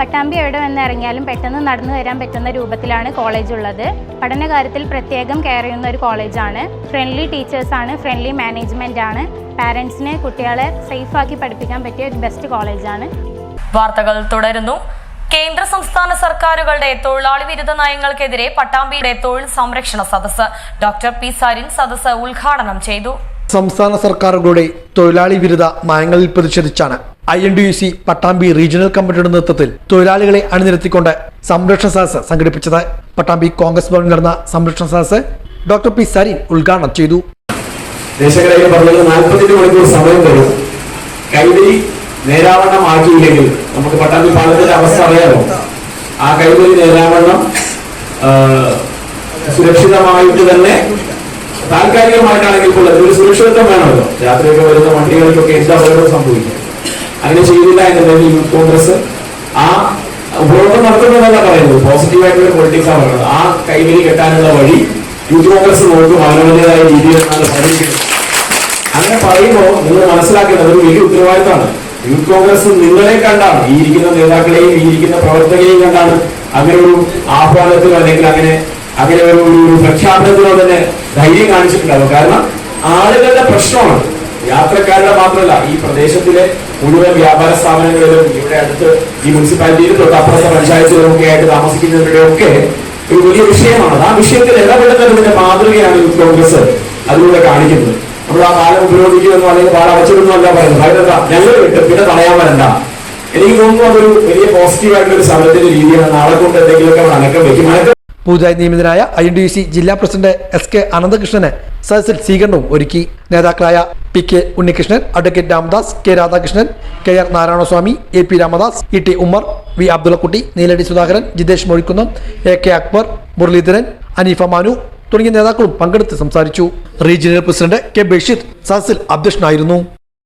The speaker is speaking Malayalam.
പട്ടാമ്പി എവിടെ വന്ന് ഇറങ്ങിയാലും പെട്ടെന്ന് നടന്നു വരാൻ പറ്റുന്ന രൂപത്തിലാണ് കോളേജ് ഉള്ളത്. പഠനകാര്യത്തിൽ പ്രത്യേകം കെയർ ചെയ്യുന്ന ഒരു കോളേജാണ് ഫ്രണ്ട്ലി ടീച്ചേഴ്സാണ് ഫ്രണ്ട്ലി മാനേജ്മെന്റ് ആണ്. പാരൻസിനെ കുട്ടികളെ സേഫാക്കി പഠിപ്പിക്കാൻ പറ്റിയ ഒരു ബെസ്റ്റ് കോളേജാണ് വാർത്തകൾ തുടരുന്നു. കേന്ദ്ര സംസ്ഥാന സർക്കാരുകളുടെ തൊഴിലാളി വിരുദ്ധ നയങ്ങൾക്കെതിരെ പട്ടാമ്പിയുടെ തൊഴിൽ സംരക്ഷണ സദസ് ഡോക്ടർ പി സരിൻ സദസ്സ് ഉദ്ഘാടനം ചെയ്തു. സംസ്ഥാന സർക്കാരുകളുടെ തൊഴിലാളി വിരുദ്ധ നയങ്ങളിൽ പ്രതിഷേധിച്ചാണ് I N D U C Pattambi regional കമ്മിറ്റിയുടെ നേതൃത്വത്തിൽ തൊഴിലാളികളെ അണിനിരത്തിക്കൊണ്ട് സംരക്ഷണ സദസ് സംഘടിപ്പിച്ചത് പട്ടാമ്പി കോൺഗ്രസ് ഭവനിൽ നടന്ന സംരക്ഷണ സദസ് ഡോക്ടർ പി സരീൻ ഉദ്ഘാടനം ചെയ്തു. ദേശകലയിൽ പറഞ്ഞത് നാൽപ്പത്തെട്ട് മണിക്കൂർ സമയം തരും. കൈവരി നേരാവണ്ണം ആക്കിയില്ലെങ്കിൽ നമുക്ക് പട്ടാമ്പി പാലത്തിന്റെ അവസ്ഥ അറിയാമോ? ആ കൈവരി നേരാവണ്ണം സുരക്ഷിതമായിട്ട് തന്നെ താൽക്കാലികമായിട്ടാണെങ്കിൽ പോലും ഒരു സുരക്ഷിതത്വം വേണമല്ലോ. രാത്രിയൊക്കെ വരുന്ന വണ്ടികൾക്കൊക്കെ എന്താ അപകടം സംഭവിക്കുക അങ്ങനെ ചെയ്തില്ല എന്നുണ്ടെങ്കിൽ യൂത്ത് കോൺഗ്രസ് ആ ഉപയോഗം നടത്തുന്നതല്ല പറയുന്നത്. പോസിറ്റീവായിട്ടുള്ള പൊളിറ്റിക്സ് ആണ് പറയുന്നത്. ആ കൈവരി കെട്ടാനുള്ള വഴി യൂത്ത് കോൺഗ്രസ് നോക്കും മാനവതയായ രീതിയിൽ എന്നാണ് പറയുന്നത്. അങ്ങനെ പറയുമ്പോൾ നിങ്ങൾ മനസ്സിലാക്കേണ്ടത് ഒരു വലിയ ഉത്തരവാദിത്തമാണ്. യൂത്ത് കോൺഗ്രസ് നിങ്ങളെ കണ്ടാണ്. ഈ ഇരിക്കുന്ന നേതാക്കളെയും ഈ ഇരിക്കുന്ന പ്രവർത്തകരെയും കണ്ടാണ് അങ്ങനെ ഒരു ആഹ്വാനത്തിനോ അല്ലെങ്കിൽ അങ്ങനെ അങ്ങനെ ഒരു പ്രഖ്യാപനത്തിനോ തന്നെ ധൈര്യം കാണിച്ചിട്ടുണ്ടാവും കാരണം ആളുകളുടെ പ്രശ്നമാണ്. യാത്രക്കാരുടെ മാത്രമല്ല ഈ പ്രദേശത്തിലെ മുഴുവൻ വ്യാപാര സ്ഥാപനങ്ങളിലും ഇവിടെ അടുത്ത് ഈ മുനിസിപ്പാലിറ്റിയിലും തൊട്ടപ്പുറത്തെ പഞ്ചായത്തിലും ഒക്കെ ആയിട്ട് താമസിക്കുന്നവരുടെ ഒക്കെ ഒരു വലിയ വിഷയമാണ്. ആ വിഷയത്തിൽ ഇടപെടുന്നതിന്റെ മാതൃകയാണ് യൂത്ത് കോൺഗ്രസ് അതിലൂടെ കാണിക്കുന്നത്. നമ്മൾ ആ പാലം ഉപയോഗിക്കുമെന്നോ അല്ലെങ്കിൽ പാലം അടച്ചിടുന്നോ അല്ല പറയുന്നത്. അതിനെന്താ ഞങ്ങൾ വിട്ട് പിന്നെ തടയാൻ വരണ്ട. എനിക്ക് തോന്നുന്നു അതൊരു വലിയ പോസിറ്റീവ് ആയിട്ടുള്ള ഒരു സമരത്തിന്റെ രീതിയാണ്. നാളെ കൊണ്ട് എന്തെങ്കിലുമൊക്കെ അനക്കം വെക്കും. അനക്കം നിയമിതനായ ഐ ഡി സി ജില്ലാ പ്രസിഡന്റ് എസ് കെ അനന്തകൃഷ്ണന് സദസ്സിൽ സ്വീകരണവും ഒരുക്കി. നേതാക്കളായ P K Unnikrishnan advocate Ramadas K Radhakrishnan K R Narayanaswamy A P Ramadas E T Ummer V Abdullakutty Neeladi Sudhakaran Jithesh Mozhikkunnam A K Akbar Muraleedharan Aneefa Manu തുടങ്ങിയ നേതാക്കളും പങ്കെടുത്ത് സംസാരിച്ചു. റീജിയണൽ പ്രസിഡന്റ് കെ ബഷീർ സദസ്സിൽ അധ്യക്ഷനായിരുന്നു.